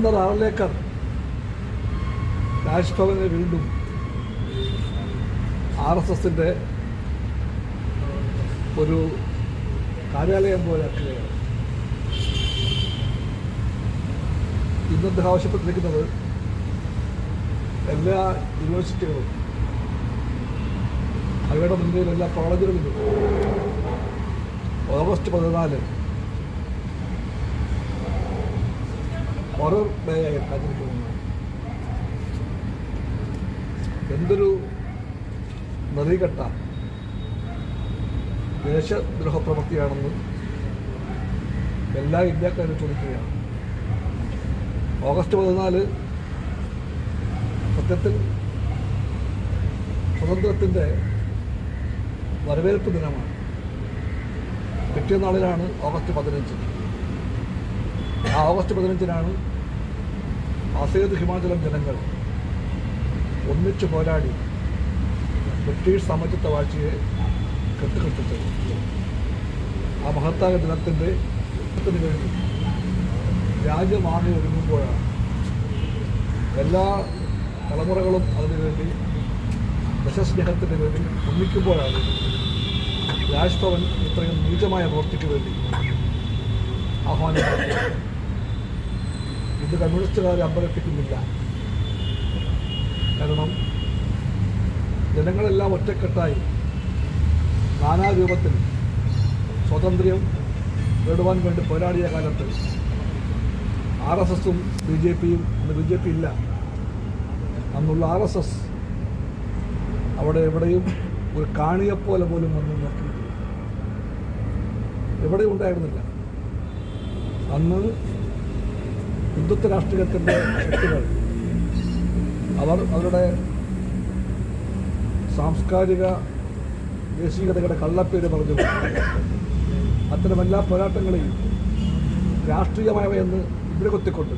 ഇന്ന് റാവലേക്കർ രാജ്ഭവനെ വീണ്ടും R S എസിന്റെ ഒരു കാര്യാലയം പോലെ ആക്കുകയാണ്. ഇന്ന് അദ്ദേഹം ആവശ്യപ്പെട്ടിരിക്കുന്നത് എല്ലാ യൂണിവേഴ്സിറ്റികളും അവയുടെ മുന്നിൽ എല്ലാ കോളേജുകളിലും ഓഗസ്റ്റ് പതിനാല് ഹൊറർ എന്തൊരു നെറികെട്ട ദേശദ്രോഹ പ്രവൃത്തിയാണെന്ന് എല്ലാ ഇന്ത്യക്കാരും ചോദിക്കുകയാണ്. ഓഗസ്റ്റ് പതിനാല് സത്യത്തിൽ സ്വതന്ത്രത്തിന്റെ വരവേൽപ്പ് ദിനമാണ്. പിറ്റേന്നാളിലാണ് ഓഗസ്റ്റ് പതിനഞ്ച്. ആ ഓഗസ്റ്റ് പതിനഞ്ചിനാണ് ആസേത് ഹിമാചലം ജനങ്ങൾ ഒന്നിച്ചു പോരാടി ബ്രിട്ടീഷ് സാമ്രാജ്യത്വ വാഴ്ചയെ കെട്ടുകെട്ടിച്ചത് ആ മഹത്തായ ദിനത്തിന്റെ വേണ്ടി രാജ്യമാകെ ഒരുങ്ങുമ്പോഴാണ് എല്ലാ തലമുറകളും അതിനുവേണ്ടി ദശസ്നേഹത്തിന് വേണ്ടി ഒന്നിക്കുമ്പോഴാണ് രാജ്ഭവൻ ഇത്രയും നീചമായ പ്രവൃത്തിക്ക് വേണ്ടി ആഹ്വാനം ഇത് കമ്മ്യൂണിസ്റ്റുകാരെ അമ്പരപ്പിക്കുന്നില്ല കാരണം ജനങ്ങളെല്ലാം ഒറ്റക്കെട്ടായി നാനാരൂപത്തിൽ സ്വാതന്ത്ര്യം നേടുവാൻ വേണ്ടി പോരാടിയ കാലത്ത് ആർ എസ് എസും ബി ജെ പിയും അന്ന് ബി ജെ പി ഇല്ല. അന്നുള്ള ആർ എസ് എസ് അവിടെ എവിടെയും ഒരു കാണിയെപ്പോലെ പോലും വന്ന് നോക്കിയിട്ടില്ല. എവിടെയും ഉണ്ടായിരുന്നില്ല. അന്ന് ഹിന്ദുത്വ രാഷ്ട്രീയത്തിന്റെ ശക്തികൾ. അവർ അവരുടെ സാംസ്കാരിക ദേശീയതകളുടെ കള്ളപ്പേര് പറഞ്ഞു. അത്തരം എല്ലാ പോരാട്ടങ്ങളെയും രാഷ്ട്രീയമായവയെന്ന് ഇവിടെ കൊത്തിക്കൊണ്ട്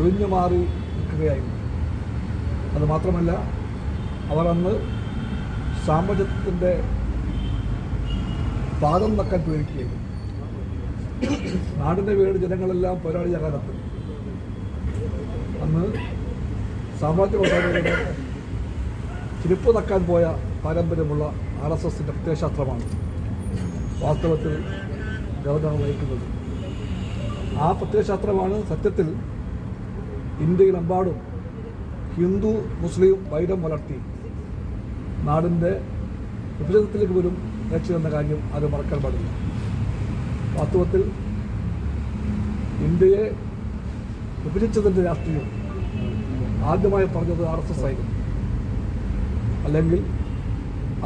ഒഴിഞ്ഞു മാറി നിൽക്കുകയായിരുന്നു. അത് മാത്രമല്ല അവർ അന്ന് സാമ്രാജ്യത്തിന്റെ പാദം നക്കാൻ പേടിക്കുകയായിരുന്നു നാടിന്റെ വീട് ജനങ്ങളെല്ലാം പോരാടി കാലത്ത് അന്ന് സാമ്രാജ്യ കൊട്ടാരയുടെ ചിരിപ്പ് നക്കാൻ പോയ പാരമ്പര്യമുള്ള ആർ എസ് എസിന്റെ പ്രത്യയശാസ്ത്രമാണ് വാസ്തവത്തിൽ ഗവർണർ നയിക്കുന്നത് ആ പ്രത്യയശാസ്ത്രമാണ് സത്യത്തിൽ ഇന്ത്യയിലെമ്പാടും ഹിന്ദു മുസ്ലിം വൈരം വളർത്തി നാടിന്റെ വിഭജനത്തിലേക്ക് പോലും നയിച്ചു എന്ന കാര്യം അത് മറക്കാൻ പാടില്ല. വാസ്തവത്തിൽ ഇന്ത്യയെ വിഭജിച്ചതിന്റെ രാഷ്ട്രീയം ആദ്യമായി പറഞ്ഞത് ആർ എസ് എസ് ആയിരുന്നു. അല്ലെങ്കിൽ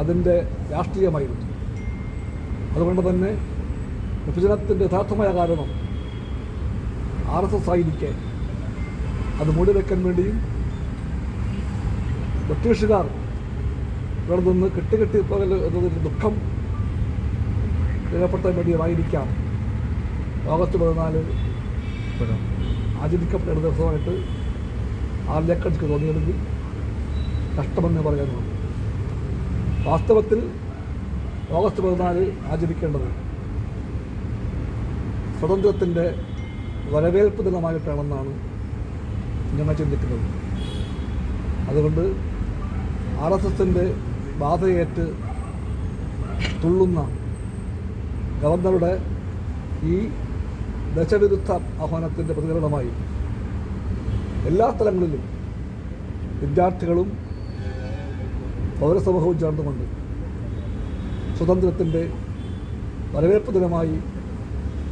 അതിന്റെ രാഷ്ട്രീയമായിരുന്നു. അതുകൊണ്ട് തന്നെ വിഭജനത്തിന്റെ യഥാർത്ഥമായ കാരണം ആർ എസ് എസ് ആയിരിക്കെ. അത് മൂടിവെക്കാൻ വേണ്ടിയും ബ്രിട്ടീഷുകാർ ഇവിടെ നിന്ന് കെട്ടുകെട്ടി പോകൽ എന്നതിന്റെ ദുഃഖം രേഖപ്പെടുത്താൻ വേണ്ടിയുമായിരിക്കാം ഓഗസ്റ്റ് പതിനാല് ആചരിക്കപ്പെടുന്ന ദിവസമായിട്ട് ആർലേക്കർക്ക് തോന്നിയെങ്കിൽ കഷ്ടമെന്ന് പറയാനുള്ളത് വാസ്തവത്തിൽ ഓഗസ്റ്റ് പതിനാല് ആചരിക്കേണ്ടത് സ്വതന്ത്രത്തിന്റെ വരവേൽപ്പ് ദിനമായിട്ടാണെന്നാണ് ഞങ്ങൾ ചിന്തിക്കുന്നത്. അതുകൊണ്ട് ആർ എസ് എസിന്റെ ബാധയേറ്റ് തുള്ളുന്ന ഗവർണറുടെ ഈ ദശവിരുദ്ധ ആഹ്വാനത്തിന്റെ പ്രതികരണമായി എല്ലാ തലങ്ങളിലും വിദ്യാർത്ഥികളും പൗരസമൂഹവും ചേർന്നുകൊണ്ട് സ്വതന്ത്രത്തിന്റെ വരവേൽപ്പ് ദിനമായി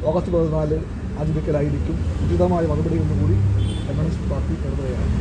ഓഗസ്റ്റ് പതിനാല് ആചരിക്കലായിരിക്കും ഉചിതമായ മറുപടി ഒന്നുകൂടി കമ്മ്യൂണിസ്റ്റ് പാർട്ടി കരുതുകയാണ്.